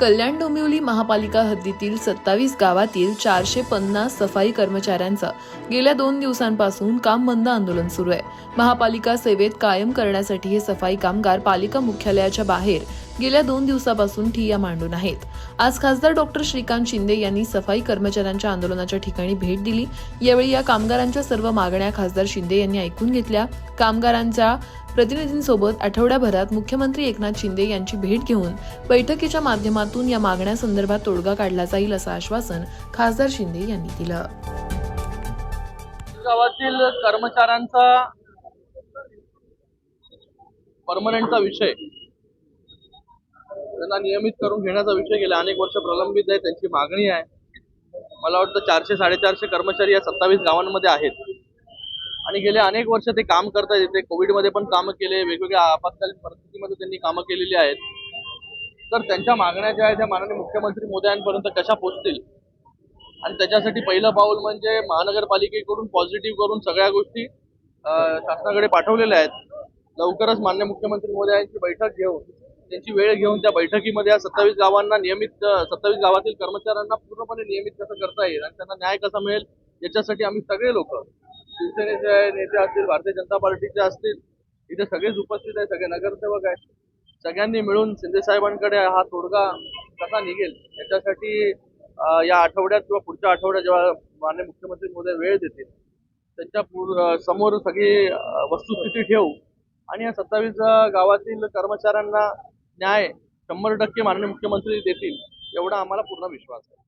कल्याण डोंबिवली महापालिका हद्दीतील सत्तावीस गावातील चारशे पन्नास सफाई कर्मचाऱ्यांचं गेल्या दोन दिवसांपासून काम बंद आंदोलन सुरू आहे. महापालिका सेवेत कायम करण्यासाठी हे सफाई कामगार पालिका मुख्यालयाच्या बाहेर गेल्या दोन दिवसापासून ठिय्या मांडून आहेत. आज खासदार डॉक्टर श्रीकांत शिंदे यांनी सफाई कर्मचाऱ्यांच्या आंदोलनाच्या ठिकाणी भेट दिली. यावेळी या कामगारांच्या सर्व मागण्या खासदार शिंदे यांनी ऐकून घेतल्या. कामगारांच्या प्रतिनिधींसोबत आठवड्याभरात मुख्यमंत्री एकनाथ शिंदे यांची भेट घेऊन बैठकीच्या माध्यमातून या मागण्यासंदर्भात तोडगा काढला जाईल असं आश्वासन खासदार शिंदे यांनी दिलं. गावातील कर्मचाऱ्यांचा परमनंटचा विषय त्यांना नियमित करून घेण्याचा विषय गेला अनेक वर्ष प्रलंबित आहे त्यांची मागणी आहे. मला वाटतं चारशे साडेचारशे कर्मचारी या सत्तावीस गावांमध्ये आहेत. आणि गेले अनेक वर्ष ते काम करतात इथे कोविडमध्ये पण कामं केले वेगवेगळ्या आपत्कालीन परिस्थितीमध्ये त्यांनी कामं केलेली आहेत. तर त्यांच्या मागण्या ज्या आहेत त्या माननीय मुख्यमंत्री मोदयांपर्यंत कशा पोहोचतील आणि त्याच्यासाठी पहिलं पाऊल म्हणजे महानगरपालिकेकडून पॉझिटिव्ह करून सगळ्या गोष्टी शासनाकडे पाठवलेल्या आहेत. लवकरच मान्य मुख्यमंत्री मोदयांची बैठक घेऊन त्यांची वेळ घेऊन त्या बैठकीमध्ये या सत्तावीस गावांना नियमित सत्तावीस गावातील कर्मचाऱ्यांना पूर्णपणे नियमित कसं करता येईल आणि त्यांना न्याय कसा मिळेल याच्यासाठी आम्ही सगळे लोक शिवसेनेचे नेते असतील भारतीय जनता पार्टीचे असतील इथे सगळेच उपस्थित आहे सगळे नगरसेवक आहेत. सगळ्यांनी मिळून शिंदे साहेबांकडे हा तोडगा कसा निघेल याच्यासाठी या आठवड्यात किंवा पुढच्या आठवड्यात जेव्हा माननीय मुख्यमंत्री मोदी वेळ देतील त्यांच्यासमोर सगळी वस्तुस्थिती ठेवू आणि या सत्तावीस गावातील कर्मचाऱ्यांना न्याय शंभर टक्के माननीय मुख्यमंत्री देतील एवढा आम्हाला पूर्ण विश्वास आहे.